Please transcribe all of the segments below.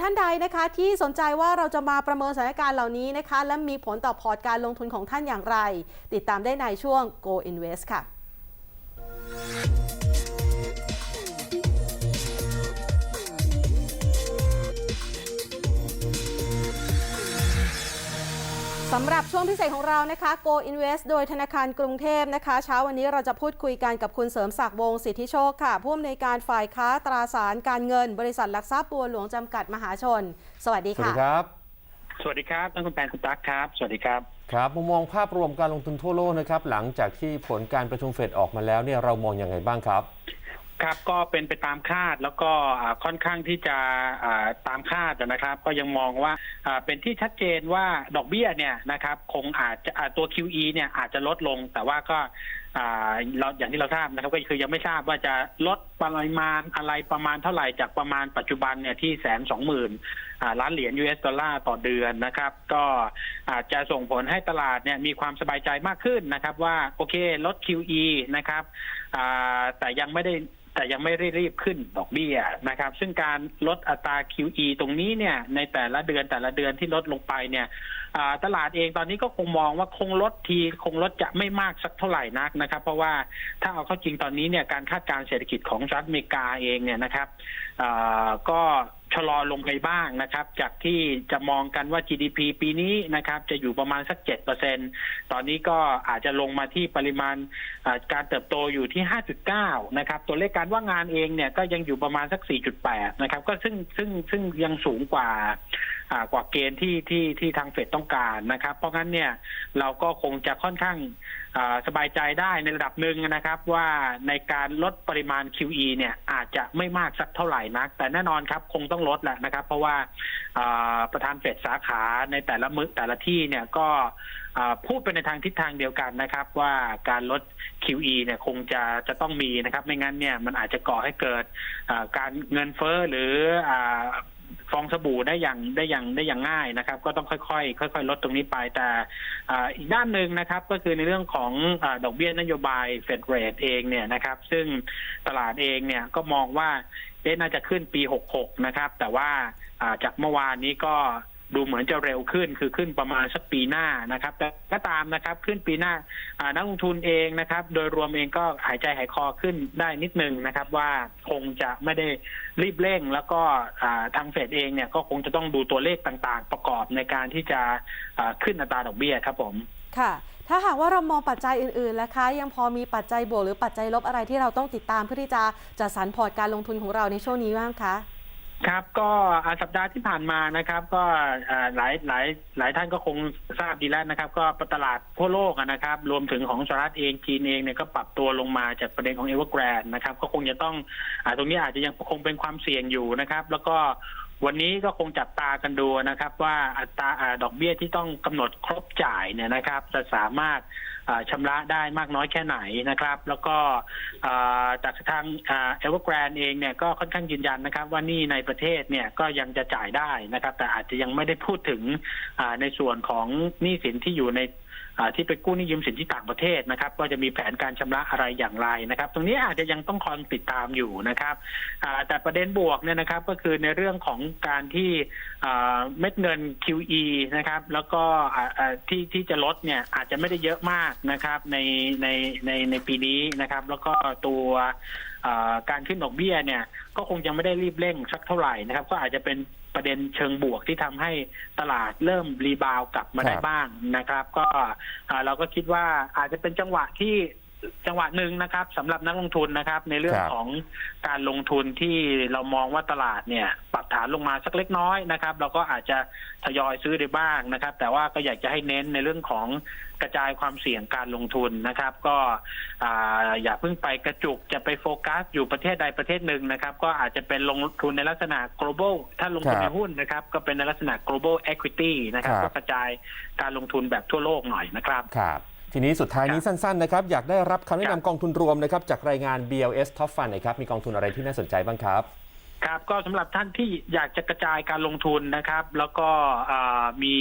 ท่านใดนะคะที่สนใจว่าเราจะมาประเมินสถานการณ์เหล่านี้นะคะ และมีผลต่อพอร์ตการลงทุนของท่านอย่างไร ติดตามได้ในช่วง Go Invest ค่ะ สำหรับช่วงพิเศษของเรานะคะ Go Invest โดยธนาคารกรุงเทพนะคะ เช้าวันนี้เราจะพูดคุยกันกับคุณเสริมศักดิ์วงศ์สิทธิโชคค่ะผู้อำนวยการฝ่ายค้าตราสารการเงิน บริษัทหลักทรัพย์บัวหลวงจำกัดมหาชน สวัสดีสวัสค่ะ ดีครับ สวัสดีครับท่านคุณแปนคุณตั๊กครับ สวัสดีครับ ครับมุมมองภาพรวมการลงทุนทั่วโลกนะครับ หลังจากที่ผลการประชุมเฟดออกมาแล้วเนี่ยเรามองอย่างไงบ้างครับ ครับก็เป็นไปตามคาดแล้วก็ค่อนข้างที่จะตามคาดนะครับ ก็ยังมองว่าเป็นที่ชัดเจนว่าดอกเบี้ยเนี่ยนะครับคงอาจจะตัว QE เนี่ยอาจจะลดลง แต่ว่าก็ เราอย่างที่เราทราบนะครับก็คือยังไม่ทราบว่าจะลดปริมาณอะไรประมาณเท่าไหร่จากประมาณปัจจุบันเนี่ยที่แสนสองหมื่นล้านเหรียญ US ดอลลาร์ต่อเดือนนะครับ ก็อาจจะส่งผลให้ตลาดเนี่ยมีความสบายใจมากขึ้นนะครับ ว่าโอเคลด QE นะครับแต่ยังไม่ได้แต่ยังไม่ได้รีบขึ้นดอกเบี้ยนะครับ ซึ่งการลดอัตรา QE ตรงนี้เนี่ย ในแต่ละเดือนแต่ละเดือนที่ลดลงไปเนี่ยตลาดเองตอนนี้ก็คงมองว่าคงลดทีคงลดจะไม่มากสักเท่าไหร่นักนะครับ เพราะว่าถ้าเอาเข้าจริงตอนนี้เนี่ยการคาดการเศรษฐกิจของสหรัฐอเมริกาเองเนี่ยนะครับก็ชะลอลงไปบ้างนะครับ จากที่จะมองกันว่า GDP ปีนี้นะครับ จะอยู่ประมาณสักเจ็ดเปอร์เซ็นตอนนี้ก็อาจจะลงมาที่ปริมาณการเติบโตอยู่ที่ 5.9 นะครับ ตัวเลขการว่างงานเองเนี่ยก็ยังอยู่ประมาณสัก 4.8 นะครับ ก็ซึ่งซึ่งซึ่งยังสูงกว่า กว่าเกณฑ์ที่ที่ที่ทางเฟดต้องการนะครับ เพราะงั้นเนี่ยเราก็คงจะค่อนข้างสบายใจได้ในระดับหนึ่งนะครับ ว่าในการลดปริมาณ QE เนี่ยอาจจะไม่มากสักเท่าไหร่นัก แต่แน่นอนครับคงต้องลดแหละนะครับ เพราะว่าประธานเฟดสาขาในแต่ละมือแต่ละที่เนี่ยก็พูดไปในทางทิศทางเดียวกันนะครับ ว่าการลด QE เนี่ยคงจะจะต้องมีนะครับ ไม่งั้นเนี่ยมันอาจจะก่อให้เกิดการเงินเฟ้อหรือ ฟองสบู่ได้อย่างได้อย่างได้อย่างง่ายนะครับ ก็ต้องค่อยๆค่อย ๆ ลดตรงนี้ไปแต่อีกด้านหนึ่งนะครับก็คือในเรื่องของอดอกเบี้ยนโยบายเฟดเรทเองเนี่ยนะครับ ซึ่งตลาดเองเนี่ยก็มองว่าเอ๊ะน่าจะขึ้นปี 66 นะครับ แต่ว่าจากเมื่อวานนี้ก็ ดูเหมือนจะเร็วขึ้นคือขึ้นประมาณสักปีหน้านะครับแต่ก็ตามนะครับขึ้นปีหน้านักลงทุนเองนะครับ โดยรวมเองก็หายใจหายคอขึ้นได้นิดนึงนะครับ ว่าคงจะไม่ได้รีบเร่ง แล้วก็ทางเฟดเองเนี่ยก็คงจะต้องดูตัวเลขต่างๆ ประกอบในการที่จะขึ้นอัตราดอกเบี้ยครับผมค่ะ ถ้าหากว่าเรามองปัจจัยอื่นๆนะคะ ยังพอมีปัจจัยบวกหรือปัจจัยลบอะไรที่เราต้องติดตามเพื่อที่จะจัดสรรพอร์ตการลงทุนของเราในช่วงนี้บ้างคะ ครับก็อาสัปดาห์ที่ผ่านมานะครับ ก็หลายหลายหลายท่านก็คงทราบดีแล้วนะครับ ก็ตลาดทั่วโลกนะครับ รวมถึงของสหรัฐเองจีนเองเนี่ยก็ปรับตัวลงมาจากประเด็นของเอเวอร์แกรนนะครับ ก็คงจะต้องอตรงนี้อาจจะยังคงเป็นความเสี่ยงอยู่นะครับ แล้วก็ วันนี้ก็คงจับตากันดูนะครับ ว่าอัตราดอกเบี้ยที่ต้องกำหนดครบจ่ายเนี่ยนะครับ จะสามารถอ่าชำระได้มากน้อยแค่ไหนนะครับ แล้วก็จากทางเอเวอร์แกรนเองเนี่ยก็ค่อนข้างยืนยันนะครับ ว่านี่ในประเทศเนี่ยก็ยังจะจ่ายได้นะครับ แต่อาจจะยังไม่ได้พูดถึงในส่วนของหนี้สินที่อยู่ในที่ไปกู้หนี้ยืมสินที่ต่างประเทศนะครับก็จะมีแผนการชำระอะไรอย่างไรนะครับ ตรงนี้อาจจะยังต้องคอยติดตามอยู่นะครับแต่ประเด็นบวกเนี่ยนะครับ ก็คือในเรื่องของการที่เม็ดเงิน QE นะครับ แล้วก็ที่ที่จะลดเนี่ยอาจจะไม่ได้เยอะมากนะครับในในในในปีนี้นะครับ แล้วก็ตัวการขึ้นดอกเบี้ยเนี่ยก็คงยังไม่ได้รีบเร่งสักเท่าไหร่นะครับ ก็อาจจะเป็นประเด็นเชิงบวกที่ทำให้ตลาดเริ่มรีบาวกลับมาได้บ้างนะครับ ก็เราก็คิดว่าอาจจะเป็นจังหวะที่ จังหวะหนึ่งนะครับสำหรับนักลงทุนนะครับ ในเรื่องครับของการลงทุนที่เรามองว่าตลาดเนี่ย ปรับฐานลงมาสักเล็กน้อยนะครับ เราก็อาจจะทยอยซื้อได้บ้างนะครับ แต่ว่าก็อยากจะให้เน้นในเรื่องของกระจายความเสี่ยงการลงทุนนะครับ ก็อ่าอย่าเพิ่งไปกระจุกจะไปโฟกัส อยู่ประเทศใดประเทศหนึ่งนะครับ ก็อาจจะเป็นลงทุนในลักษณะ global ถ้าลงทุนครัในบหุ้นนะครับ ก็เป็นในลักษณะ global equity นะครับครับ ก็กระจายการลงทุนแบบทั่วโลกหน่อยนะครับครับ ทีนี้สุดท้ายนี้ครับสั้นๆนะครับ อยากได้รับคำแนะครับนำกองทุนรวมนะครับจากรายงาน BLS Top Fund นะครับมีกองทุนอะไรที่น่าสนใจบ้างครับ ครับก็สำหรับท่านที่อยากจะกระจายการลงทุนนะครับ แล้วก็มี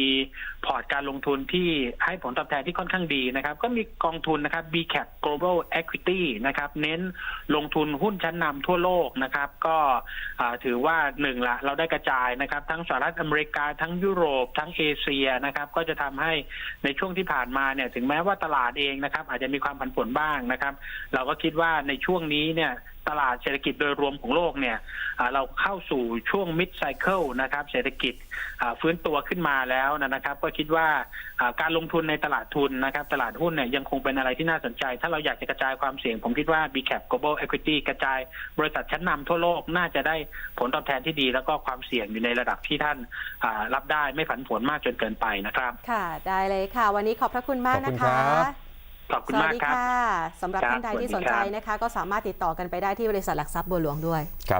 พอร์ตการลงทุนที่ให้ผลตอบแทนที่ค่อนข้างดีนะครับ ก็มีกองทุนนะครับ BCAP Global Equity นะครับ เน้นลงทุนหุ้นชั้นนำทั่วโลกนะครับ ก็ถือว่าหนึ่งละเราได้กระจายนะครับ ทั้งสหรัฐอเมริกาทั้งยุโรป ทั้งเอเชียนะครับ ก็จะทำให้ในช่วงที่ผ่านมาเนี่ยถึงแม้ว่าตลาดเองนะครับ อาจจะมีความผันผวนบ้างนะครับ เราก็คิดว่าในช่วงนี้เนี่ยตลาดเศรษฐกิจโดยรวมของโลกเนี่ยอ่าเราเข้าสู่ช่วง mid cycle นะครับ เศรษฐกิจอ่าฟื้นตัวขึ้นมาแล้วนะครับ ก็คิดว่าอ่าการลงทุนในตลาดทุนนะครับ ตลาดหุ้นเนี่ยยังคงเป็นอะไรที่น่าสนใจ ถ้าเราอยากจะกระจายความเสี่ยง ผมคิดว่า BCAP Global Equity กระจายบริษัทชั้นนำทั่วโลกน่าจะได้ผลตอบแทนที่ดี แล้วก็ความเสี่ยงอยู่ในระดับที่ท่านอ่ารับได้ไม่ผันผวนมากจนเกินไปนะครับ ค่ะได้เลยค่ะ วันนี้ขอบพระคุณมากขอบคุณนะคะครับ ขอบคุณสวัมาสกดีครับค่ะสำหรับครับท่านใดที่สสวัสนดีใจครับนะคะ ก็สามารถติดต่อกันไปได้ที่บริษัทหลักทรัพย์บัวหลวงด้วย ครับ